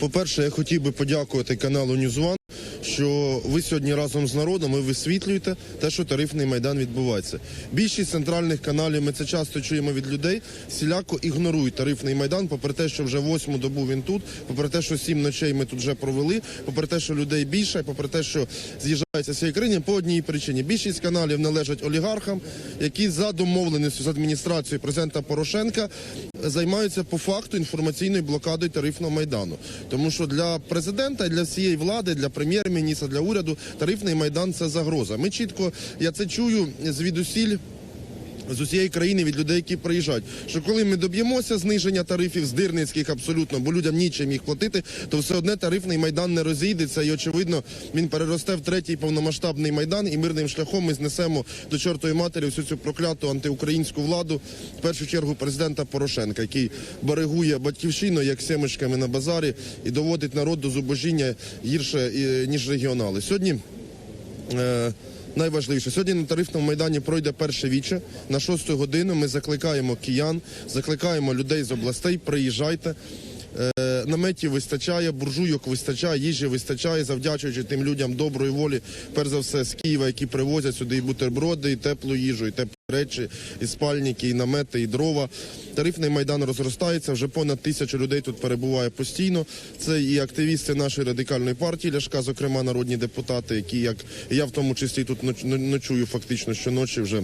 По-перше, я хотів би подякувати каналу Ньюзван, що ви сьогодні разом з народом і висвітлюєте те, що тарифний майдан відбувається. Більшість центральних каналів ми це часто чуємо від людей. Всіляко ігнорують тарифний майдан, попри те, що вже восьму добу він тут, попри те, що сім ночей ми тут вже провели, попри те, що людей більше, попри те, що з'їжджаються з цієї країни по одній причині. Більшість каналів належать олігархам, які за домовленістю з адміністрацією президента Порошенка займаються по факту інформаційною блокадою тарифного майдану. Тому що для президента, для всієї влади, для прем'єр-міністра, для уряду тарифний майдан це загроза. Ми чітко, я це чую звідусіль з усієї країни від людей, які приїжджають. Що коли ми доб'ємося зниження тарифів з дирницьких абсолютно, бо людям нічим їх платити, то все одне тарифний майдан не розійдеться, і очевидно він переросте в третій повномасштабний майдан, і мирним шляхом ми знесемо до чортої матері всю цю прокляту антиукраїнську владу, в першу чергу президента Порошенка, який баригує батьківщину як семечками на базарі і доводить народ до зубожіння гірше ніж регіонали. Сьогодні. Е, Найважливіше сьогодні на тарифному майдані пройде перше віче. На шосту годину ми закликаємо киян, закликаємо людей з областей. Приїжджайте. Е, Наметів вистачає, буржуйок вистачає, їжі вистачає, завдячуючи тим людям доброї волі, перш за все з Києва, які привозять сюди і бутерброди, і теплу їжу, і теплі речі, і спальники, і намети, і дрова. Тарифний майдан розростається. Вже понад тисячу людей тут перебуває постійно. Це і активісти нашої радикальної партії Ляшка, зокрема народні депутати, які як я в тому числі тут ноч- ночую фактично щоночі вже.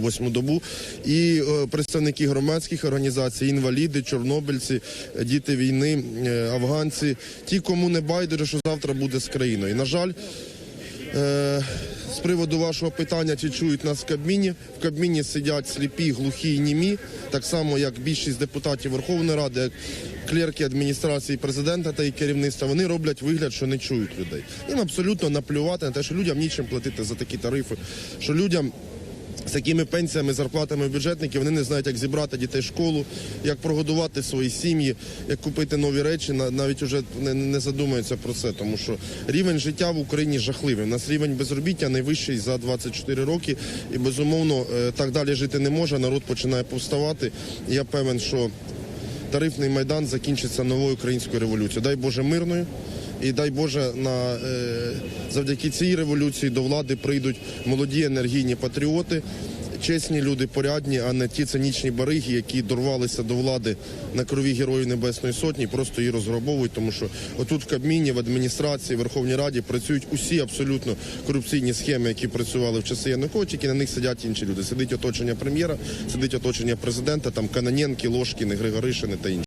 Восьму добу і е, представники громадських організацій, інваліди, чорнобильці, діти війни, е, афганці, ті, кому не байдуже, що завтра буде з країною. На жаль, з приводу вашого питання, чи чують нас в Кабміні. В Кабміні сидять сліпі, глухі і німі, так само як більшість депутатів Верховної Ради, як клерки адміністрації президента та і керівництва. Вони роблять вигляд, що не чують людей. Їм абсолютно наплювати на те, що людям нічим платити за такі тарифи, що людям. З такими пенсіями, зарплатами бюджетників вони не знають, як зібрати дітей в школу, як прогодувати свої сім'ї, як купити нові речі. Навіть вже не, задумуються про це, тому що рівень життя в Україні жахливий. У нас рівень безробіття найвищий за 24 роки, і безумовно е, так далі жити не може. Народ починає повставати. Я певен, що тарифний майдан закінчиться новою українською революцією. Дай Боже мирною. І дай Боже, на, е, завдяки цій революції до влади прийдуть молоді енергійні патріоти, чесні люди, порядні, а не ті цинічні бариги, які дорвалися до влади на крові Героїв Небесної Сотні, просто її розграбовують, тому що отут в Кабміні, в адміністрації, в Верховній Раді працюють усі абсолютно корупційні схеми, які працювали в часи Януковича, на них сидять інші люди. Сидить оточення прем'єра, сидить оточення президента, там Каноненки, Ложкіни, Григоришини та інші.